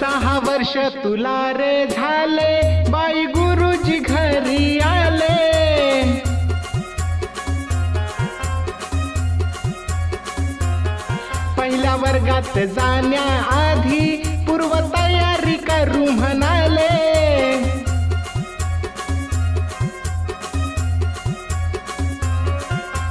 सहा वर्ष तुला रे झाले बाई गुरुजी घरी आले. पहिल्या वर्गात जाण्याआधी पूर्वताई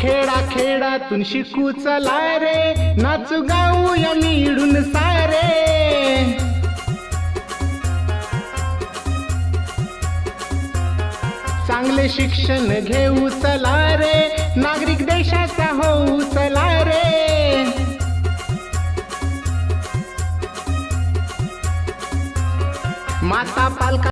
खेडा खेडातून शिकू चला रे. नाचू गाऊया मिळून सारे. चांगले शिक्षण घेऊ चला रे. नागरिक देशाचा होऊ चला रे. माता पालका